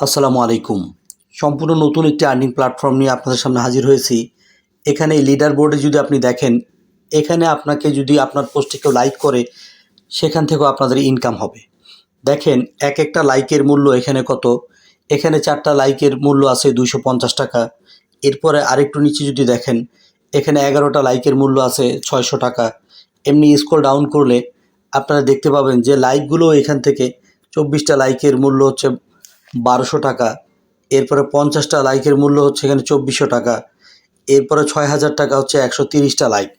আসসালামু আলাইকুম। সম্পূর্ণ নতুন একটি আর্নিং প্ল্যাটফর্ম নিয়ে আপনাদের সামনে হাজির হয়েছি। এখানে লিডার বোর্ডে যদি আপনি দেখেন, এখানে আপনাকে যদি আপনার পোস্টে কেউ লাইক করে, সেখান থেকেও আপনাদের ইনকাম হবে। দেখেন, এক একটা লাইকের মূল্য এখানে কত? এখানে চারটা লাইকের মূল্য আছে দুইশো পঞ্চাশ টাকা। এরপরে আরেকটু নিচে যদি দেখেন, এখানে এগারোটা লাইকের মূল্য আছে ছয়শো টাকা। এমনি স্ক্রল ডাউন করলে আপনারা দেখতে পাবেন যে লাইকগুলো এখান থেকে চব্বিশটা লাইকের মূল্য হচ্ছে বারোশো টাকা, এরপরে পঞ্চাশটা লাইকের মূল্য হচ্ছে এখানে চব্বিশশো টাকা, এরপরে ছয় হাজার টাকা হচ্ছে একশো তিরিশটা লাইক।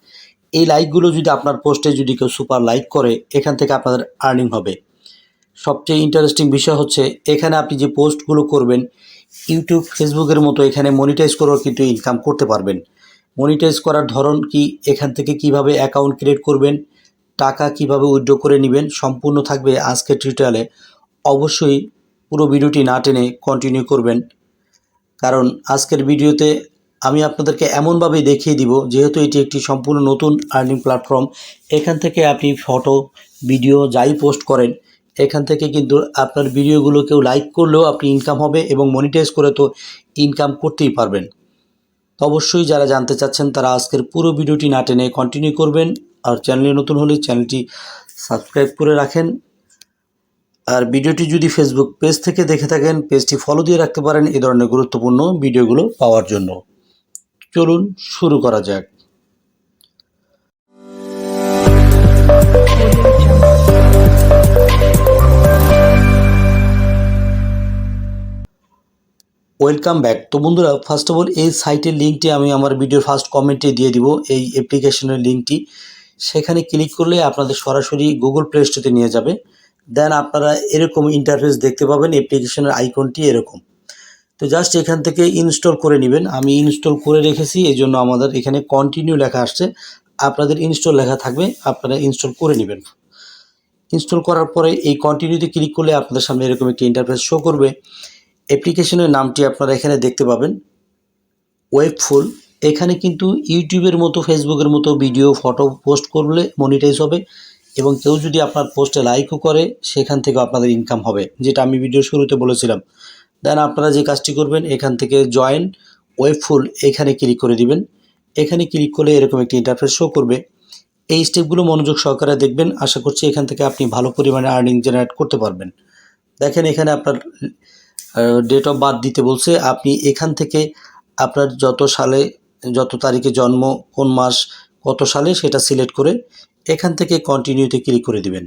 এই লাইকগুলো যদি আপনার পোস্টে যদি কেউ সুপার লাইক করে, এখান থেকে আপনাদের আর্নিং হবে। সবচেয়ে ইন্টারেস্টিং বিষয় হচ্ছে, এখানে আপনি যে পোস্টগুলো করবেন, ইউটিউব, ফেসবুকের মতো এখানে মনিটাইজ করেও কিন্তু ইনকাম করতে পারবেন। মনিটাইজ করার ধরন কি, এখান থেকে কীভাবে অ্যাকাউন্ট ক্রিয়েট করবেন, টাকা কীভাবে উইথড্র করে নেবেন, সম্পূর্ণ থাকবে আজকের টিউটোরিয়ালে অবশ্যই পুরো ভিডিওটি না টেনে কন্টিনিউ করবেন। কারণ আজকের ভিডিওতে আমি আপনাদেরকে এমনভাবে দেখিয়ে দিব, যেহেতু এটি একটি সম্পূর্ণ নতুন আর্নিং প্ল্যাটফর্ম এখান থেকে আপনি ফটো ভিডিও যাই পোস্ট করেন, এখান থেকে কিন্তু আপনার ভিডিওগুলো কেউ লাইক করলেও আপনি ইনকাম হবে এবং মনিটাইজ করে তো ইনকাম করতেই পারবেন। তো অবশ্যই যারা জানতে চাচ্ছেন, তারা আজকের পুরো ভিডিওটি না টেনে কন্টিনিউ করবেন। আর চ্যানেলে নতুন হলে চ্যানেলটি সাবস্ক্রাইব করে রাখেন। আর ভিডিওটি যদি ফেসবুক পেজ থেকে দেখে থাকেন পেজটি ফলো দিয়ে রাখতে পারেন এই ধরনের গুরুত্বপূর্ণ ভিডিওগুলো পাওয়ার জন্য। চলুন শুরু করা যাক। ওয়েলকাম ব্যাক তো বন্ধুরা ফার্স্ট অফ অল এই সাইটের লিঙ্কটি আমি আমার ভিডিওর ফার্স্ট কমেন্টে দিয়ে দিব, এই অ্যাপ্লিকেশনের লিঙ্কটি সেখানে ক্লিক করলে আপনাদের সরাসরি গুগল প্লে স্টোরে নিয়ে যাবে। দেন আপনারা এরকম ইন্টারফেস দেখতে পাবেন অ্যাপ্লিকেশনের আইকনটি এরকম। তো জাস্ট এখান থেকে ইনস্টল করে নেবেন। আমি ইনস্টল করে রেখেছি এই জন্য আমাদের এখানে কন্টিনিউ লেখা আসছে। আপনাদের ইনস্টল লেখা থাকবে, আপনারা ইনস্টল করে নেবেন। ইনস্টল করার পরে এই কন্টিনিউতে ক্লিক করলে আপনাদের সামনে এরকম একটি ইন্টারফেস শো করবে। অ্যাপ্লিকেশনের নামটি আপনারা এখানে দেখতে পাবেন। ওয়েবফুল এখানে কিন্তু ইউটিউবের মতো ফেসবুকের মতো ভিডিও ফটো পোস্ট করলে মনিটাইজ হবে। এবং কেউ যদি আপনার পোস্টে লাইকও করে, সেখান থেকে আপনাদের ইনকাম হবে, যেটা আমি ভিডিও শুরুতে বলেছিলাম। দেন আপনারা যে কাজটি করবেন, এখান থেকে জয়েন ওয়েবফুল এখানে ক্লিক করে দিবেন। এখানে ক্লিক করলে এরকম একটি ইন্টারফেস শো করবে। এই স্টেপগুলো মনোযোগ সহকারে দেখবেন। আশা করছি এখান থেকে আপনি ভালো পরিমাণে আর্নিং জেনারেট করতে পারবেন। দেখেন এখানে আপনার ডেট অফ বার্থ দিতে বলছে। আপনি এখান থেকে আপনার যত সালে, যত তারিখে জন্ম, কোন মাস, কত সালে সেটা সিলেক্ট করে এখান থেকে কন্টিনিউতে ক্লিক করে দিবেন।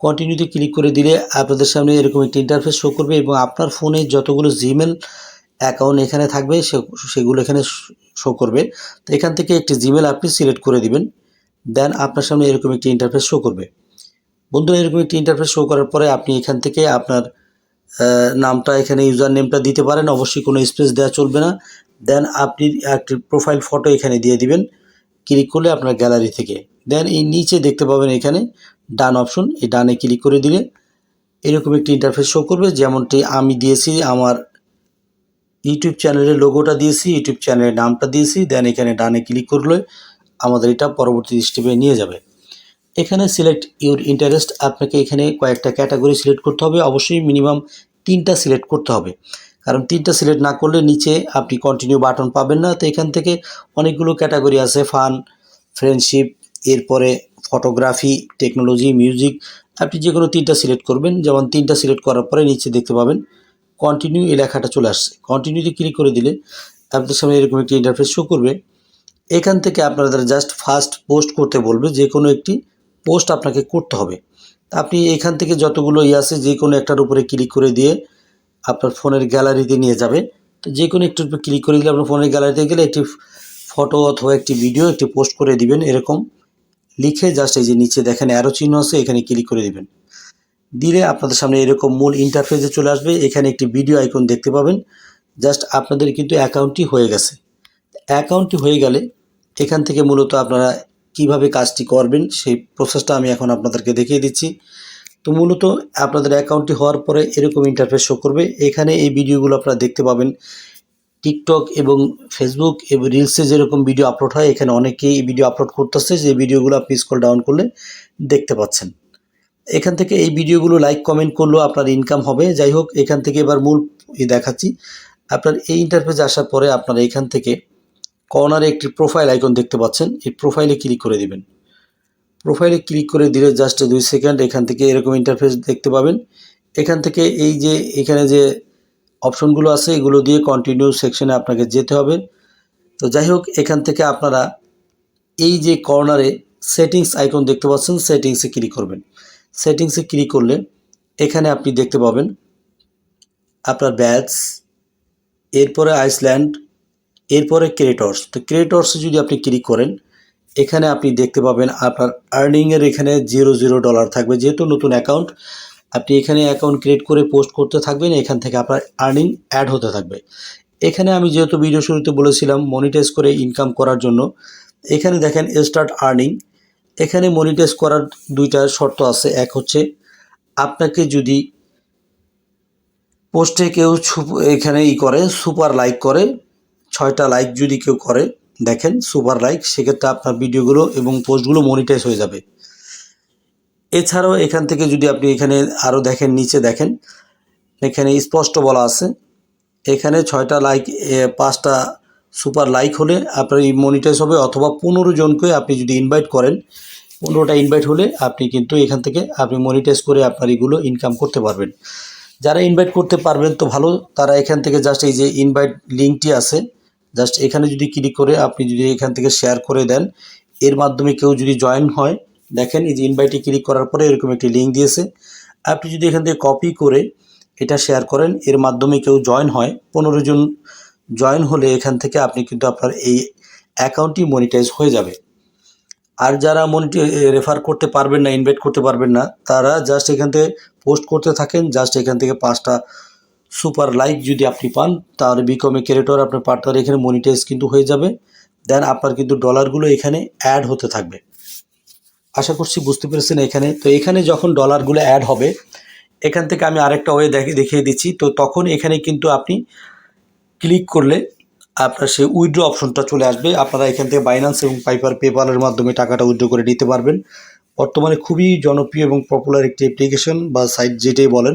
কন্টিনিউতে ক্লিক করে দিলে আপনাদের সামনে এরকম একটি ইন্টারফেস শো করবে এবং আপনার ফোনে যতগুলো জিমেল অ্যাকাউন্ট এখানে থাকবে সেগুলো এখানে শো করবে। তো এখান থেকে একটি জিমেল আপনি সিলেক্ট করে দিবেন দেন আপনার সামনে এরকম একটি ইন্টারফেস শো করবে। বন্ধুরা, এরকম একটি ইন্টারফেস শো করার পরে আপনি এখান থেকে আপনার নামটা, এখানে ইউজার নেমটা দিতে পারেন, অবশ্যই কোনো স্পেস দেওয়া চলবে না। দেন আপনি একটি প্রোফাইল ফটো এখানে দিয়ে দিবেন ক্লিক করলে আপনার গ্যালারি থেকে। দেন এই নিচে দেখতে পাবেন এখানে ডান অপশন, এই ডানে ক্লিক করে দিলে এরকম একটি ইন্টারফেস শো করবে। যেমনটি আমি দিয়েছি, আমার ইউটিউব চ্যানেলের লোগোটা দিয়েছি ইউটিউব চ্যানেলের নামটা দিয়েছি। দেন এখানে ডানে ক্লিক করলে আমাদের এটা পরবর্তী স্টেপে নিয়ে যাবে। এখানে সিলেক্ট ইউর ইন্টারেস্ট আপনাকে এখানে কয়েকটা ক্যাটাগরি সিলেক্ট করতে হবে। অবশ্যই মিনিমাম তিনটা সিলেক্ট করতে হবে। কারণ তিনটা সিলেক্ট না করলে নিচে আপনি কন্টিনিউ বাটন পাবেন না। তো এখান থেকে অনেকগুলো ক্যাটাগরি আছে ফান ফ্রেন্ডশিপ এরপরে ফটোগ্রাফি টেকনোলজি মিউজিক আপনি যে কোনো তিনটা সিলেক্ট করবেন। যেমন তিনটা সিলেক্ট করার পরে নিচে দেখতে পাবেন কন্টিনিউ এই লেখাটা চলে আসছে। কন্টিনিউতে ক্লিক করে দিলে আপনাদের সামনে এরকম একটি ইন্টারফেস শো করবে। এখান থেকে আপনাদের জাস্ট ফার্স্ট পোস্ট করতে বলবে যে কোনো একটি পোস্ট আপনাকে করতে হবে। আপনি এখান থেকে যতগুলো ইয়ে আছে যে কোনো একটার উপরে ক্লিক করে দিয়ে আপনার ফোনের গ্যালারিতে নিয়ে যাবে। তো যে কোনো একটার উপরে ক্লিক করে দিলে আপনার ফোনের গ্যালারিতে গেলে একটি ফটো অথবা একটি ভিডিও একটি পোস্ট করে দিবেন এরকম। লিখে জাস্ট এই যে নিচে দেখেন অ্যারো চিহ্ন আছে, এখানে ক্লিক করে দিবেন। দিলে আপনাদের সামনে এরকম মূল ইন্টারফেসে চলে আসবে, এখানে একটি ভিডিও আইকন দেখতে পাবেন। জাস্ট আপনাদের কিন্তু অ্যাকাউন্টটি হয়ে গেছে। অ্যাকাউন্টটি হয়ে গেলে এখান থেকে মূলত আপনারা কীভাবে কাজটি করবেন, সেই প্রসেসটা আমি এখন আপনাদেরকে দেখিয়ে দিচ্ছি। তো মূলত আপনাদের অ্যাকাউন্টটি হওয়ার পরে এরকম ইন্টারফেস শো করবে। এখানে এই ভিডিওগুলো আপনারা দেখতে পাবেন। টিকটক এবং ফেসবুক এবং রিলসে যেরকম ভিডিও আপলোড হয়, এখানে অনেকেই এই ভিডিও আপলোড করতেছে, যে ভিডিওগুলো আপনি স্কল ডাউন করলে দেখতে পাচ্ছেন। এখান থেকে এই ভিডিওগুলো লাইক কমেন্ট করলেও আপনার ইনকাম হবে। যাই হোক, এখান থেকে এবার মূল দেখাচ্ছি। আপনার এই ইন্টারফেসে আসার পরে আপনারা এখান থেকে কর্নারে একটি প্রোফাইল আইকন দেখতে পাচ্ছেন। এই প্রোফাইলে ক্লিক করে দিবেন। প্রোফাইলে ক্লিক করে দিলে জাস্ট দুই সেকেন্ড এখান থেকে এরকম ইন্টারফেস দেখতে পাবেন। এখান থেকে এই যে, এখানে যে অপশনগুলো আছে, এগুলো দিয়ে কন্টিনিউ সেকশনে আপনাকে যেতে হবে। তো যাই হোক, এখান থেকে আপনারা এই যে কর্নারে সেটিংস আইকন দেখতে পাচ্ছেন সেটিংসে ক্লিক করবেন। সেটিংসে ক্লিক করলে এখানে আপনি দেখতে পাবেন আপনার ব্যাচ এরপরে আইসল্যান্ড এরপরে ক্রিয়েটর্স তো ক্রিয়েটর্সে যদি আপনি ক্লিক করেন, এখানে আপনি দেখতে পাবেন আপনার আর্নিংয়ের এখানে জিরো জিরো ডলার থাকবে, যেহেতু নতুন অ্যাকাউন্ট আপনি এখানে অ্যাকাউন্ট ক্রিয়েট করে পোস্ট করতে থাকবেন, এখান থেকে আপনার আর্নিং অ্যাড হতে থাকবে। এখানে আমি যেহেতু ভিডিও শুরুতে বলেছিলাম মনিটাইজ করে ইনকাম করার জন্য, এখানে দেখেন স্টার্ট আর্নিং এখানে মনিটাইজ করার দুইটা শর্ত আছে। এক হচ্ছে, আপনাকে যদি পোস্টে কেউ এখানে ই করে সুপার লাইক করে, ছয়টা লাইক যদি কেউ করে, দেখেন সুপার লাইক সেক্ষেত্রে আপনার ভিডিওগুলো এবং পোস্টগুলো মনিটাইজ হয়ে যাবে। এছাড়াও এখান থেকে যদি আপনি এখানে আরও দেখেন, নিচে দেখেন, এখানে স্পষ্ট বলা আছে। এখানে ছয়টা লাইক পাঁচটা সুপার লাইক হলে আপনার এই মনিটাইজ হবে, অথবা পনেরো জনকে আপনি যদি ইনভাইট করেন, পনেরোটা ইনভাইট হলে আপনি কিন্তু এখান থেকে আপনি মনিটাইজ করে আপনার এগুলো ইনকাম করতে পারবেন। যারা ইনভাইট করতে পারবেন তো ভালো, তারা এখান থেকে জাস্ট এই যে ইনভাইট লিঙ্কটি আছে জাস্ট এখানে যদি ক্লিক করে আপনি যদি এখান থেকে শেয়ার করে দেন, এর মাধ্যমে কেউ যদি জয়েন হয় দেখেন এই যে ইনভাইটে ক্লিক করার পরে এরকম একটি লিঙ্ক দিয়েছে। আপনি যদি এখান থেকে কপি করে এটা শেয়ার করেন, এর মাধ্যমে কেউ জয়েন হয়। পনেরো জন জয়েন হলে এখান থেকে আপনি কিন্তু আপনার এই অ্যাকাউন্টটি মনিটাইজ হয়ে যাবে। আর যারা মনিটি রেফার করতে পারবেন না ইনভাইট করতে পারবেন না, তারা জাস্ট এখান থেকে পোস্ট করতে থাকেন। জাস্ট এখান থেকে পাঁচটা সুপার লাইক যদি আপনি পান তাহলে বিকমে ক্যারেটর আপনার পার্টনার এখানে মনিটাইজ কিন্তু হয়ে যাবে। দেন আপনার কিন্তু ডলারগুলো এখানে অ্যাড হতে থাকবে। আশা করছি বুঝতে পেরেছেন এখানে। তো এখানে যখন ডলারগুলো অ্যাড হবে, এখান থেকে আমি আরেকটা ওয়ে দেখে, দেখিয়ে দিচ্ছি। তো তখন এখানে কিন্তু আপনি ক্লিক করলে আপনার সেই উইড্রো অপশনটা চলে আসবে। আপনারা এখান থেকে বাইন্যান্স এবং পাইপার পেপালের মাধ্যমে টাকাটা উইড্রো করে নিতে পারবেন। বর্তমানে খুবই জনপ্রিয় এবং পপুলার একটি অ্যাপ্লিকেশন বা সাইট যেটাই বলেন,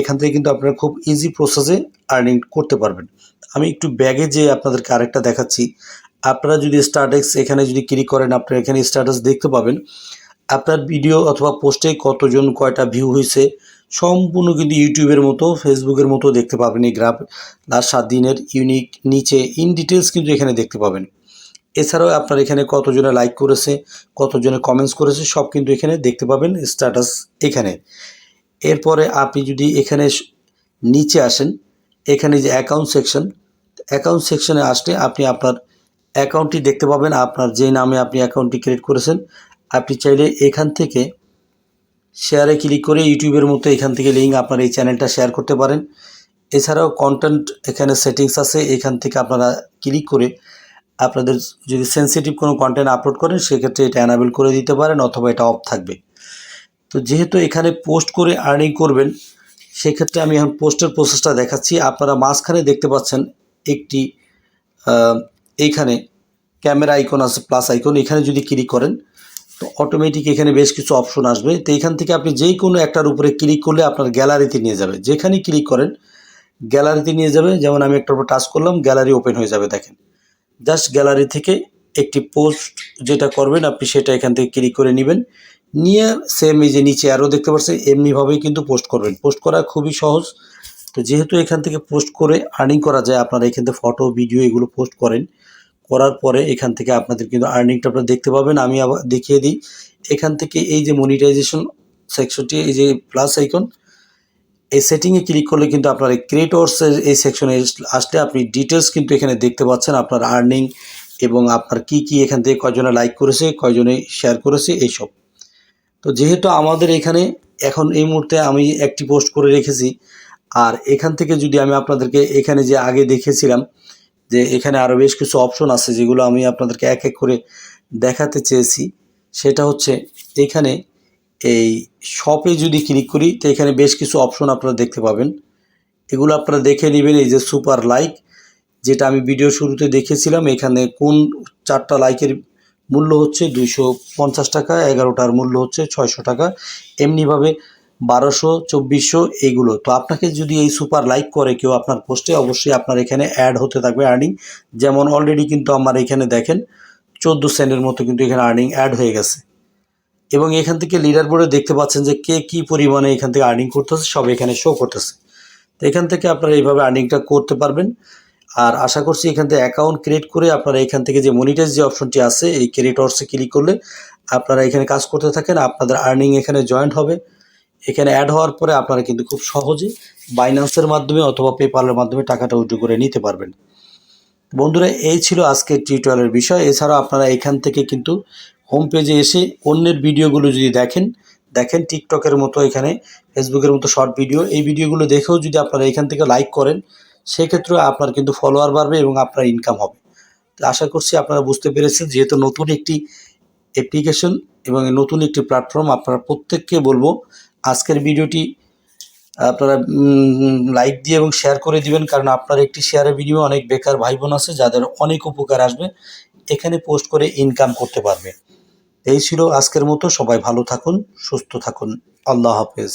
এখান থেকে কিন্তু আপনারা খুব ইজি প্রসেসে আর্নিং করতে পারবেন। আমি একটু ব্যাগে যে আপনাদেরকে আরেকটা দেখাচ্ছি। আপনারা যদি স্টার্টেক্স এখানে যদি ক্লিক করেন, আপনারা এখানে স্ট্যাটাস দেখতে পাবেন। আপনার ভিডিও অথবা পোস্টে কতজন, কয়টা ভিউ হয়েছে, সম্পূর্ণ কিন্তু ইউটিউবের মতো, ফেসবুকের মতো দেখতে পাবেন এই গ্রাফ লাস্ট সাত দিনের ইউনিক নিচে ইন ডিটেলস কিন্তু এখানে দেখতে পাবেন। এছাড়াও আপনার এখানে কতজনে লাইক করেছে, কতজনে কমেন্টস করেছে, সব কিন্তু এখানে দেখতে পাবেন স্ট্যাটাস এখানে। এরপরে আপনি যদি এখানে নিচে আসেন, এখানে যে অ্যাকাউন্ট সেকশন অ্যাকাউন্ট সেকশনে আসলে আপনি আপনার অ্যাকাউন্টটি দেখতে পাবেন। আপনার যে নামে আপনি অ্যাকাউন্টটি ক্রিয়েট করেছেন, আপনি চাইলে এখান থেকে শেয়ারে ক্লিক করে ইউটিউবের মতো এখান থেকে লিঙ্ক আপনার এই চ্যানেলটা শেয়ার করতে পারেন। এছাড়াও কন্টেন্ট এখানে সেটিংস আছে, এখান থেকে আপনারা ক্লিক করে আপনাদের যদি সেনসিটিভ কোনো কন্টেন্ট আপলোড করেন, সেক্ষেত্রে এটা অ্যানাবেল করে দিতে পারেন অথবা এটা অফ থাকবে। তো যেহেতু এখানে পোস্ট করে আর্নিং করবেন, সেক্ষেত্রে আমি এখন পোস্টের প্রসেসটা দেখাচ্ছি। আপনারা মাঝখানে দেখতে পাচ্ছেন একটি এইখানে ক্যামেরা আইকন আছে প্লাস আইকন এখানে যদি ক্লিক করেন, তো অটোমেটিক এখানে বেশ কিছু অপশন আসবে। তো এখান থেকে আপনি যেই কোনো একটার উপরে ক্লিক করলে আপনার গ্যালারিতে নিয়ে যাবে। যেখানে ক্লিক করেন গ্যালারিতে নিয়ে যাবে। যেমন আমি একটার উপর টাচ করলাম গ্যালারি ওপেন হয়ে যাবে, দেখেন। জাস্ট গ্যালারি থেকে একটি পোস্ট যেটা করবেন, আপনি সেটা এখান থেকে ক্লিক করে নেবেন। নিয়ে সেম এই যে নিচে আরও দেখতে পাচ্ছেন, এমনিভাবেই কিন্তু পোস্ট করবেন। পোস্ট করা খুবই সহজ। তো যেহেতু এখান থেকে পোস্ট করে আর্নিং করা যায়, আপনারা এখান থেকে ফটো ভিডিও এগুলো পোস্ট করেন। করার পরে এখান থেকে আপনাদের কিন্তু আর্নিংটা আপনারা দেখতে পাবেন। আমি আবার দেখিয়ে দিই। এখান থেকে এই যে মনিটাইজেশন সেকশনটি এই যে প্লাস আইকন এই সেটিংয়ে ক্লিক করলে কিন্তু আপনার ক্রিয়েটর্সের এই সেকশনে আসলে আপনি ডিটেলস কিন্তু এখানে দেখতে পাচ্ছেন আপনার আর্নিং এবং আপনার কি কি এখান থেকে কয়জনে লাইক করেছে, কয়জনে শেয়ার করেছে, এইসব। তো যেহেতু আমাদের এখানে এখন এই মুহূর্তে আমি একটি পোস্ট করে রেখেছি, আর এখান থেকে যদি আমি আপনাদেরকে এখানে যে আগে দেখেছিলাম যে এখানে আরও বেশ কিছু অপশন আছে যেগুলো আমি আপনাদেরকে এক এক করে দেখাতে চেয়েছি। সেটা হচ্ছে এখানে এই শপে যদি ক্লিক করি, তো এখানে বেশ কিছু অপশন আপনারা দেখতে পাবেন। এগুলো আপনারা দেখে নেবেন এই যে সুপার লাইক যেটা আমি ভিডিও শুরুতে দেখেছিলাম। এখানে কোন চারটা লাইকের মূল্য হচ্ছে? দুইশো পঞ্চাশ টাকা, এগারোটার মূল্য হচ্ছে ছয়শো টাকা। এমনিভাবে বারোশো, চব্বিশশো এইগুলো তো আপনাকে যদি এই সুপার লাইক করে কেউ আপনার পোস্টে, অবশ্যই আপনার এখানে অ্যাড হতে থাকবে আর্নিং। যেমন অলরেডি কিন্তু আমার এখানে দেখেন, চোদ্দ সেন্টের মতো কিন্তু এখানে আর্নিং অ্যাড হয়ে গেছে। এবং এখান থেকে লিডার বোর্ডে দেখতে পাচ্ছেন যে কে কী পরিমাণে এখান থেকে আর্নিং করতেছে, সব এখানে শো করতেছে। তো এখান থেকে আপনারা এইভাবে আর্নিংটা করতে পারবেন। আর আশা করছি এখান থেকে অ্যাকাউন্ট ক্রিয়েট করে আপনারা এখান থেকে যে মনিটাইজ যে অপশনটি আছে, এই ক্রিয়েটর্সে ক্লিক করলে আপনারা এখানে কাজ করতে থাকেন, আপনাদের আর্নিং এখানে জয়েন্ট হবে। এখানে অ্যাড হওয়ার পরে আপনারা কিন্তু খুব সহজে বাইন্যান্সের মাধ্যমে অথবা পেপালের মাধ্যমে টাকাটা উইথড্র করে নিতে পারবেন। বন্ধুরা, এই ছিল আজকের টিউটোরিয়ালের বিষয়। এছাড়াও আপনারা এখান থেকে কিন্তু হোম পেজে এসে অন্যের ভিডিওগুলো যদি দেখেন দেখেন টিকটকের মতো এখানে ফেসবুকের মতো শর্ট ভিডিও এই ভিডিওগুলো দেখেও যদি আপনারা এখান থেকে লাইক করেন, সেক্ষেত্রে আপনার কিন্তু ফলোয়ার বাড়বে এবং আপনার ইনকাম হবে। তো আশা করছি আপনারা বুঝতে পেরেছেন, যেহেতু নতুন একটি অ্যাপ্লিকেশন এবং নতুন একটি প্ল্যাটফর্ম আপনারা প্রত্যেককে বলব আজকের ভিডিওটি আপনারা লাইক দিয়ে এবং শেয়ার করে দিবেন, কারণ আপনার একটি শেয়ারের বিনিময়ে অনেক বেকার ভাই বোন আছে, যাদের অনেক উপকার আসবে, এখানে পোস্ট করে ইনকাম করতে পারবে। এই ছিল আজকের মতো, সবাই ভালো থাকুন, সুস্থ থাকুন, আল্লাহ হাফেজ।